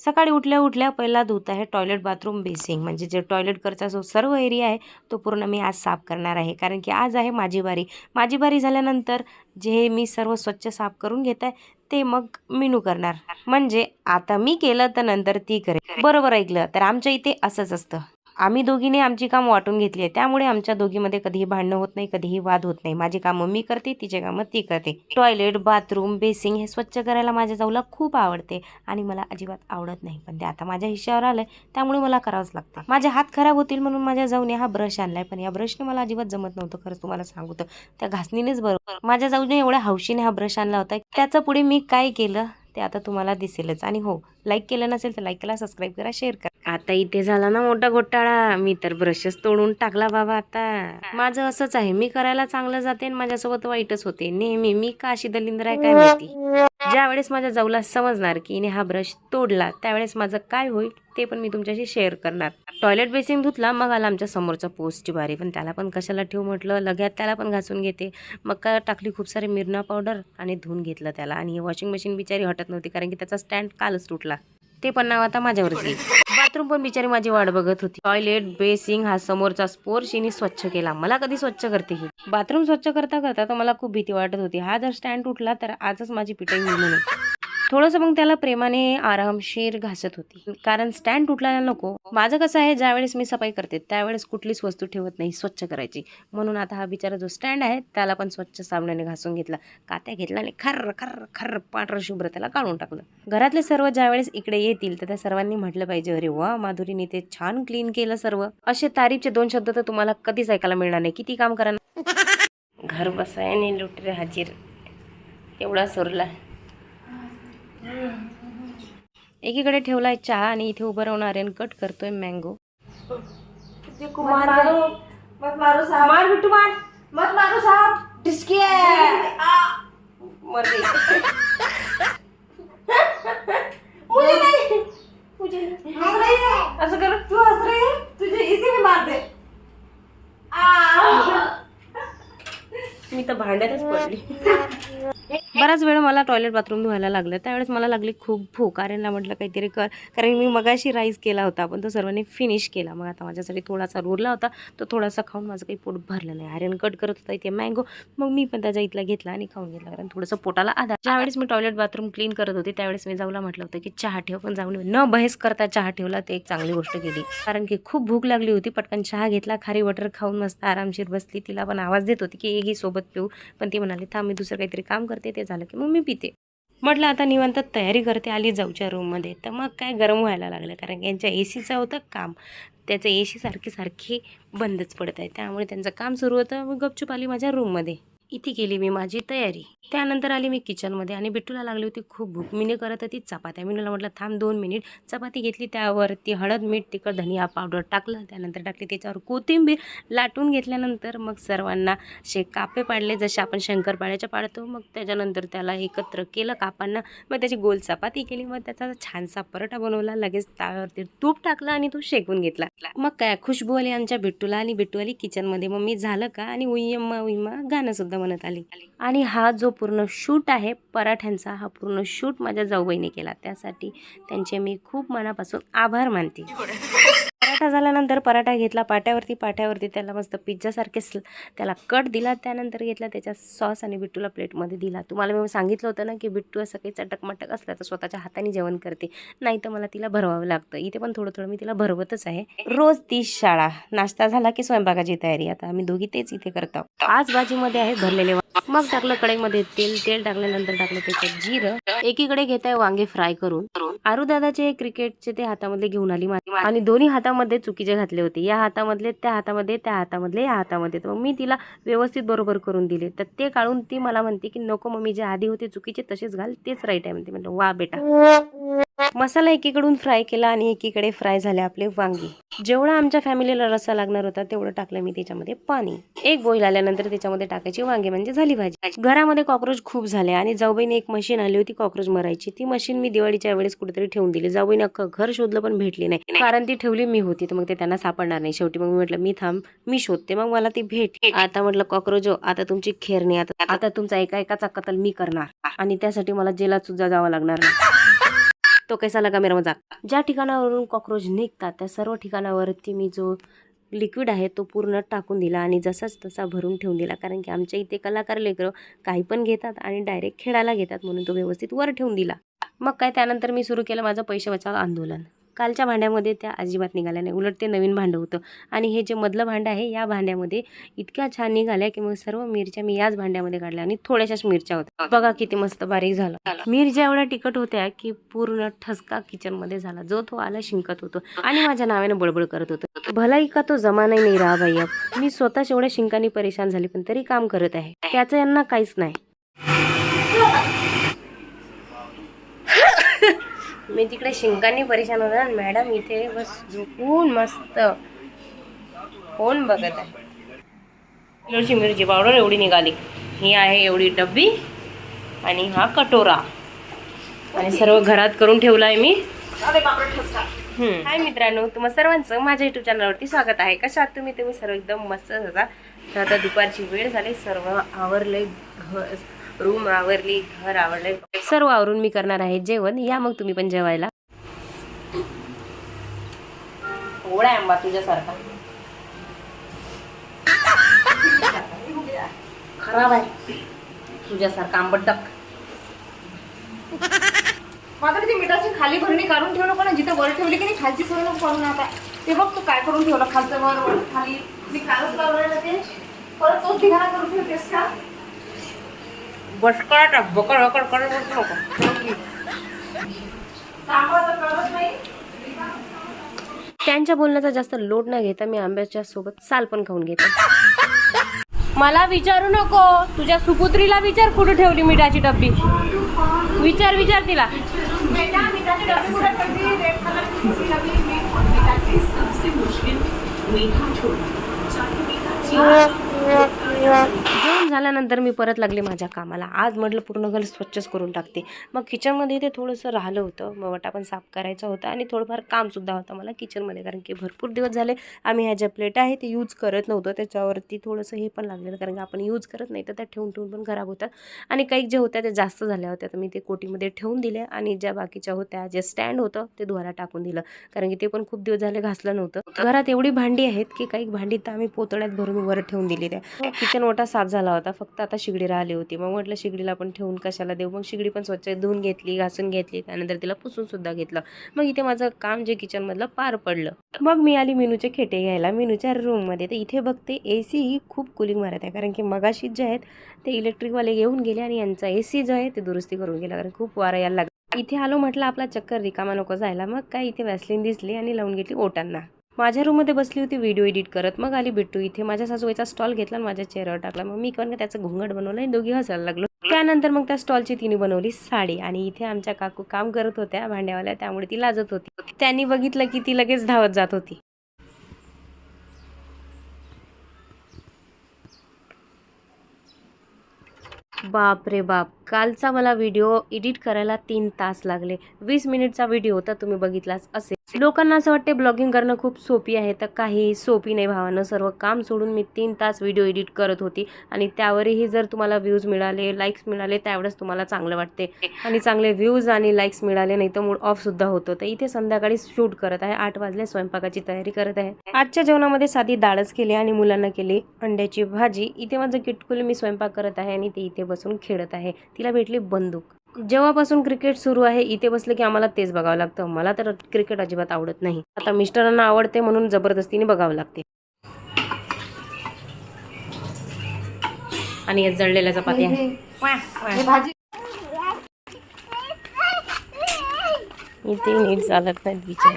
सकाळी उठल्या उठल्या पहिला धुत आहे टॉयलेट बाथरूम बेसिंग म्हणजे जे टॉयलेट करचा जो सर्व एरिया आहे तो पूर्ण मी आज साफ करणार आहे. कारण की आज आहे माझी बारी. माझी बारी झाल्यानंतर जे मी सर्व स्वच्छ साफ करून घेत आहे ते मग मेनू करणार. म्हणजे आता मी केलं तर नंतर ती करेल. बरोबर ऐकलं? तर आमच्या इथे असंच असतं. आम्ही दोघीने आमची काम वाटून घेतली आहे. त्यामुळे आमच्या दोघीमध्ये कधीही भांडणं होत नाही कधीही वाद होत नाही. माझी कामं मी करते तिचे कामं ती करते. टॉयलेट बाथरूम बेसिंग हे स्वच्छ करायला माझ्या जाऊला खूप आवडते आणि मला अजिबात आवडत नाही. पण ते आता माझ्या हिश्श्यावर आलंय त्यामुळे मला करावंच लागतं. माझे हात खराब होतील म्हणून माझ्या जाऊने हा ब्रश आणलाय पण या ब्रशने मला अजिबात जमत नव्हतं. खरंच तुम्हाला सांगू तर त्या घासणीनेच बरोबर माझ्या जाऊने एवढ्या हौशीने हा ब्रश आणला होता त्याचं पुढे मी काय केलं ते आता तुम्हाला दिसेलच. आणि हो लाईक केलं नसेल तर लाईक करा सबस्क्राईब करा शेअर करा. आता इथे झाला ना मोठा घोटाळा. मी तर ब्रशच तोडून टाकला बाबा आता. माझं असंच आहे. मी करायला चांगलं जाते आणि माझ्यासोबत वाईटच होते. नेहमी मी का अशी दलिंद्र आहे काय माहिती? ज्या वेळेस माझ्या जाऊला समजणार की इने हा ब्रश तोडला त्यावेळेस माझं काय होईल ते पण मी तुमच्याशी शेअर करणार. टॉयलेट बेसिन धुतला मग आला आमच्या समोरचा पोस्टची बारी. पण त्याला पण कशाला ठेवू म्हटलं? लगेच त्याला पण घासून घेते. मग काय टाकली खूप सारी मिरणा पावडर आणि धुवून घेतलं त्याला. आणि वॉशिंग मशीन बिचारी हटत नव्हती कारण की त्याचा स्टँड कालच तुटला. ते पण नाव आता माझ्यावरच येईल बाथरूम पण बिचारी माझी वाट बघत होती. टॉयलेट बेसिंग हा समोरचा स्पोर्शिनी स्वच्छ केला. मला कधी स्वच्छ करते ही? बाथरूम स्वच्छ करता करता तर मला खूप भीती वाटत होती. हा जर स्टँड तुटला तर आजच माझी पिटाई होईल म्हणून थोडंसं मग त्याला प्रेमाने आरामशीर घासत होती. कारण स्टँड तुटलायला नको. माझं कसं आहे ज्यावेळेस मी सफाई करते त्यावेळेस कुठलीच वस्तू ठेवत नाही स्वच्छ करायची. म्हणून आता हा बिचारा जो स्टँड आहे त्याला पण स्वच्छ साबणाने घासून घेतला. कात्या घेतला आणि खर्र खर्र खर्र पांढरं शुभ्र त्याला काढून टाकलं. घरातले सर्व ज्यावेळेस इकडे येतील तर त्या सर्वांनी म्हटलं पाहिजे अरे वा माधुरीने ते छान क्लीन केलं सर्व. असे तारीफचे दोन शब्द तर तुम्हाला कधीच ऐकायला मिळणार नाही. किती काम करा घर बसायने लुटरे हाजीर. एवढा सुरला. एकीकडे ठेवलाय चहा आणि इथे उभं राहून आर्यन कट करतोय मँगो मत मारो मत मारो साहब. मार बिट्टू मार. मत मारो साहब. डिस्की मुझे नहीं मुझे नहीं. हंस रही है ऐसा कर. तू हंस रही है तुझे इसी में मार दे. आ. मी तर भांड्यातच पडली. बराच वेळ मला टॉयलेट बाथरूम धुवायला लागलं. त्यावेळेस मला लागली खूप भूक. आर्यनला म्हटलं काहीतरी कर. कारण मी मगाशी राईस केला होता पण तो सर्वांनी फिनिश केला. मग आता माझ्यासाठी थोडासा उरला होता. तो थोडासा खाऊन माझं काही पोट भरलं नाही. आर्यन कट करत होता इथे मँगो मग मी पण त्याच्या इथला घेतला आणि खाऊन घेतला. कारण थोडंसं पोटाला आधार. ज्यावेळेस मी टॉयलेट बाथरूम क्लीन करत होते त्यावेळेस मी जाऊला म्हटलं होतं की चहा ठेव पण जाऊन न बहेस करता चहा ठेवला ते एक चांगली गोष्ट केली. कारण की खूप भूक लागली होती. पटकन चहा घेतला खारी वटर खाऊन मस्त आरामशीर बसली. तिला पण आवाज देत होती की एकही सोबत पिऊ. पण ती म्हणाली थांब मी दुसरं काहीतरी काम करते. ते झालं की मग मी पिते. म्हटलं आता निवांत तयारी करते आली जाऊच्या रूममध्ये तर मग काय गरम व्हायला लागलं कारण की यांच्या ए सीचं होतं काम. त्याचं ए सी सारखी सारखी बंदच पडत आहे. त्यामुळे त्यांचं काम सुरू होतं मग गपचूप आली माझ्या रूममध्ये इथे केली मी माझी तयारी. त्यानंतर आली मी किचनमध्ये आणि बिट्टूला लागली होती खूप भूक. मीने करत होती चपात्या. मीनूला म्हटलं थांब दोन मिनिट. चपाती घेतली त्यावरती हळद मीठ तिखट धनिया पावडर टाकलं. त्यानंतर टाकली त्याच्यावर कोथिंबीर. लाटून घेतल्यानंतर मग सर्वांना शे कापे पाडले. जसे आपण शंकरपाळ्याच्या पाडतो मग त्याच्यानंतर त्याला एकत्र केलं कापांना. मग त्याची गोल चपाती केली. मग त्याचा छानसा परोठा बनवला. लगेच त्यावरती तूप टाकलं आणि तो शेकून घेतला. मग काय खुशबू आली आमच्या बिट्टूला आणि बिट्टू आली किचनमध्ये. मग मी झालं का? आणि उय्यम्मा उय्यम्मा गाणंसुद्धा म्हणत आली. आणि हा जो पूर्ण शूट आहे पराठ्यांचा हा पूर्ण शूट माझ्या जाऊबाईने केला. त्यासाठी त्यांचे मी खूप मनापासून आभार मानते. पराठा झाल्यानंतर पराठा घेतला पाट्यावरती पाट्यावरती त्याला मस्त पिझ्झासारखे स्ल त्याला कट दिला त्यानंतर घेतला त्याच्या सॉस आणि बिट्टूला प्लेटमध्ये दिला. तुम्हाला मी सांगितलं होतं ना की बिट्टू असं काही चटकमटक असलं तर स्वतःच्या हाताने जेवण करते. नाही तर मला तिला भरवावं लागतं. इथे पण थोडं थोडं मी तिला भरवतच आहे. रोज ती शाळा. नाश्ता झाला की स्वयंपाकाची तयारी. आता आम्ही दोघी तेच इथे करतो आज भाजीमध्ये आहे भरलेले मग टाकलं कढईमध्ये तेल. तेल टाकल्यानंतर टाकलं त्याच्यात जिरं. एकीकडे घेत आहे वांगे फ्राय करून. आरू दादाचे क्रिकेटचे ते हातामध्ये घेऊन आली आणि दोन्ही हातामध्ये चुकीचे घातले होते. या हातामधले त्या हातामध्ये त्या हातामधले या हातामध्ये. तर मग मी तिला व्यवस्थित बरोबर करून दिले. तर ते काढून ती मला म्हणते की नको मम्मी जे आधी होते चुकीचे तसेच घाल तेच राईट आहे. म्हणते म्हटलं वा बेटा. मसाला एकीकडून फ्राय केला आणि एकीकडे फ्राय झाले आपले वांगी. जेवढा आमच्या फॅमिलीला रस्सा लागणार होता तेवढं टाकलं मी त्याच्यामध्ये पाणी. एक बॉईल आल्यानंतर त्याच्यामध्ये टाकायची वांगी म्हणजे झाली भाजी. घरामध्ये कॉक्रोच खूप झाले आणि जाऊबाईने एक मशीन आली होती कॉक्रोच मरायची. ती मशीन मी दिवाळीच्या वेळेस कुठेतरी ठेवून दिली. जाऊबाईने अख्खं घर शोधलं पण भेटली नाही. कारण ती ठेवली मी होती तर मग ते त्यांना सापडणार नाही. शेवटी मग मी म्हटलं मी थांब मी शोधते. मग मला ती भेट. आता म्हटलं कॉक्रोचो आता तुमची खेर नाही आता आता तुमचा एका एकाचा कतल मी करणार. आणि त्यासाठी मला जेलात सुद्धा जावं लागणार नाही. तो कैसा लगा मेरा मजाक? ज्या ठिकाणावरून कॉक्रोच निघतात त्या सर्व ठिकाणावरती मी जो लिक्विड आहे तो पूर्ण टाकून दिला आणि जसाच तसा भरून ठेवून दिला. कारण की आमच्या इथे कलाकार लेकरं काही पण घेतात आणि डायरेक्ट खेळायला घेतात म्हणून तो व्यवस्थित वर ठेवून दिला. मग काय त्यानंतर मी सुरू केलं माझं पैसे बचाव आंदोलन. कालच्या भांड्यामध्ये त्या अजिबात निघाल्या नाही. उलट ते नवीन भांडं होतं. आणि हे जे मधलं भांडं आहे या भांड्यामध्ये इतक्या छान निघाल्या की मग सर्व मिरच्या मी याच भांड्यामध्ये काढल्या आणि थोड्याशाच मिरच्या होत्या. बघा किती मस्त बारीक झालं. मिरच्या एवढ्या तिखट होत्या की पूर्ण ठसका किचनमध्ये झाला. जो तो आला शिंकत होतो. आणि माझ्या नावाने बडबड करत होतो. भलाई का तो जमाना नाही राहा अब मी स्वतःच एवढ्या शिंकाने परेशान झाली पण तरी काम करत आहे. त्याचं यांना काहीच नाही. मी तिकडे शिंकाने परेशान होता आणि मॅडम इथे बस झोपून मस्त. फोन बघत आहे? मिरची मिरची पावडर एवढी निघाली. ही आहे एवढी डब्बी आणि हा कटोरा. आणि सर्व घरात करून ठेवला आहे मी हाय मित्रांनो तुम्हा सर्वांचं माझ्या युट्यूब चॅनलवरती स्वागत आहे. कशा तुम्ही? तुम्ही सर्व एकदम मस्त होता तर आता दुपारची वेळ झाली. सर्व आवरले घर रूम आवरली घर आवरले सर्व आवरून मी करणार आहे जेवण. या मग तुम्ही पण जेवायला. आहे आंबा तुझ्यासारखा. खराब आहे. तुझ्यासारखा आंबट डक मात्र ती मिठाची खाली भरणी काढून ठेवलं पण जिथे वर ठेवली की नाही खालची सोय नको करून आता ते बघ तू काय करून ठेवलं खालचं वर वर खाली. मी कालच लावलेलं ते. परत तोच ठिकाणा करून ठेवतेस का? बकड बकड करत त्यांच्या बोलण्याचा जास्त लोड न घेता मी आंब्याच्या सोबत साल पण खाऊन घेते. मला विचारू नको. तुझ्या सुपुत्रीला विचार कुठे ठेवली मिठाची डब्बी? विचार विचार तिला. झाल्यानंतर मी परत लागले माझ्या कामाला. आज म्हटलं पूर्ण घर स्वच्छच करून टाकते. मग किचनमध्ये ते थोडंसं राहिलं होतं. मग वटा पण साफ करायचा होता आणि थोडंफार कामसुद्धा होतं मला किचनमध्ये कारण की भरपूर दिवस झाले आम्ही ह्या ज्या प्लेट आहे ते यूज करत नव्हतो. त्याच्यावरती थोडंसं हे पण लागलेलं कारण की आपण यूज करत नाही तर त्या ठेवून ठेवून पण खराब होतात. आणि काही ज्या होत्या त्या जास्त झाल्या होत्या. तर मी ते कोटीमध्ये ठेवून दिले आणि ज्या बाकीच्या होत्या जे स्टँड होतं ते धुवायला टाकून दिलं. कारण की ते पण खूप दिवस झाले घासलं नव्हतं. घरात एवढी भांडी आहेत की काही भांडी तर आम्ही पोतळ्यात भरून वर ठेवून दिली त्या. किचन ओटा साफ झाला होता. फक्त आता शिगडी राहिली होती. मग म्हटलं शिगडीला पण ठेवून कशाला देऊ? मग शिगडी पण स्वच्छ धुवून घेतली घासून घेतली. त्यानंतर तिला पुसूनसुद्धा घेतलं. मग इथे माझं काम जे किचनमधलं पार पडलं. मग मी आली मेनूचे खेटे घ्यायला. मेनूच्या रूममध्ये तर इथे बघते ए सी ही खूप कुलिंग मारत आहे. कारण की मगाशीच जे आहेत ते इलेक्ट्रिकवाले घेऊन गेले आणि यांचा ए सी जो आहे ते दुरुस्ती करून गेला. कारण खूप वारा यायला लागला. इथे आलो म्हटलं आपला चक्कर रिकामा नको जायला. मग काय इथे वॅसलिन दिसली आणि लावून घेतली ओटांना. माझ्या रूममध्ये बसली होती व्हिडिओ एडिट करत. मग आली बिट्टू इथे. माझ्या सासूबाईचा स्टॉल घेतला आणि माझ्या चेहऱ्यावर टाकला. मग मी पण त्याचं घुंगट बनवलं आणि दोघी हसायला लागलो. त्यानंतर मग त्या स्टॉलची तिने बनवली साडी आणि इथे आमच्या काकू काम करत होत्या भांड्यावाल्या. त्यामुळे ती लाजत होती. त्यांनी बघितलं की ती लगेच धावत जात होती. बाप रे बाप. कालचा मला व्हिडिओ एडिट करायला तीन तास लागले. वीस मिनिटचा व्हिडिओ होता तुम्ही बघितलाच असेल. लोकांना असं वाटते ब्लॉगिंग करणं खूप सोपी आहे तर काही सोपी नाही भावानं. सर्व काम सोडून मी तीन तास व्हिडिओ एडिट करत होती. आणि त्यावरही जर तुम्हाला व्ह्यूज मिळाले लाईक्स मिळाले त्यावेळेस तुम्हाला चांगलं वाटते आणि चांगले व्ह्यूज आणि लाईक्स मिळाले नाही तर मूड ऑफ सुद्धा होतो. तर इथे संध्याकाळी शूट करत आहे. आठ वाजले स्वयंपाकाची तयारी करत आहे. आजच्या जेवणामध्ये साधी डाळच केली आणि मुलांना केली अंड्याची भाजी. इथे माझं किटकुल मी स्वयंपाक करत आहे आणि ते इथे बसून खेळत आहे. तिला भेटली बंदूक. जेव्हापासून क्रिकेट सुरू आहे इथे बसले की आम्हाला तेच बघावं लागतं. मला तर क्रिकेट अजिबात आवडत नाही. आता मिस्टरांना आवडते म्हणून जबरदस्तीने बघावं लागते. आणि या जळलेल्या चपात्या हे भाजी. इथे नीट चालत नाहीत विचार.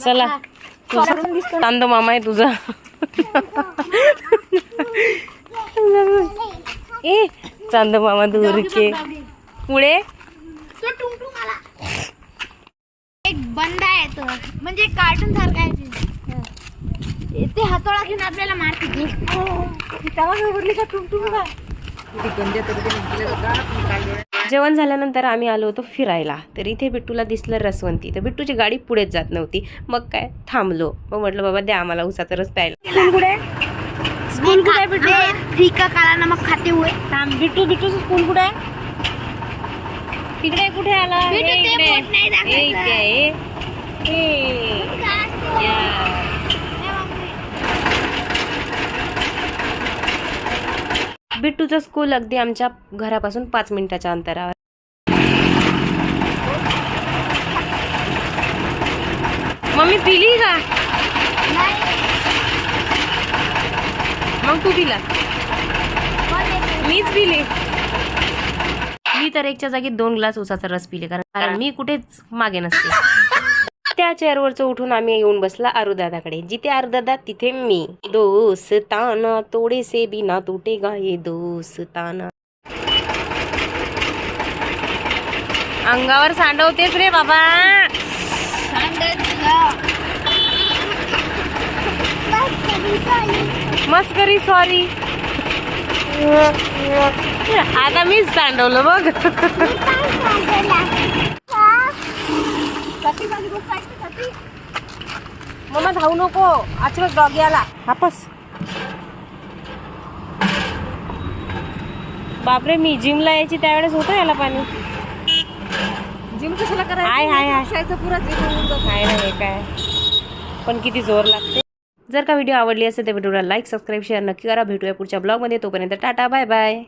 चला. तुझा तांदो मामा आहे तुझा. ए चांद मामा दूर के पुढे? तो टुंगटुंग आला. एक बंदा आहे तो. म्हणजे कार्टून सारखा आहे ते. हातोळा घेऊन आपल्याला मारते गंद्या जेवण झाल्यानंतर आम्ही आलो होतो फिरायला. तर इथे बिट्टूला दिसलं रसवंती. तर बिट्टूची गाडी पुढेच जात नव्हती. मग काय? थांबलो. मग म्हटलं बाबा द्या आम्हाला उसाचा रस प्यायला. स्कूल कुठे आहे बिट्टू फीका काला नमक खाते हुए थांब बिट्टू बिट्टूचं स्कूल कुठे आहे तिकडे कुठे आला बिट्टू, हे ते इकडे. बोट नाही दाखवायचं. हे इथे आहे. हे. या. बिट्टूचं स्कूल अगदी आमच्या घरापासून पाच मिनिटाच्या अंतरावर मम्मी पिली का मग तू पिला मीच पिले. मी तर एकच्या जागी दोन ग्लास उसाचा रस पिले कारण मी कुठेच मागे नसते. त्या चेअरवरचं उठून आम्ही येऊन बसला आरुदादाकडे. जिथे आरुदादा तिथे मी. दोस्ताना तोडेसे बिना तुटे गाये दोस्ताना. अंगावर सांडवतेच रे बाबा. मस्करी सॉरी आता मीच सांडवलं बघ. मम्मा धावू नको अचानक डॉगी आला वापस. बापरे मी जिमला यायची त्यावेळेस होतं याला पाणी. जिम कशाला हाय, हाय, हाय. करायचं पुरा जिम होऊन जातो. काय नाही काय? पण किती जोर लागते. जर का व्हिडिओ आवडली असेल तर व्हिडिओला लाईक सबस्क्राईब शेअर नक्की करा. भेटूया पुढच्या ब्लॉगमध्ये. तोपर्यंत टाटा बाय बाय.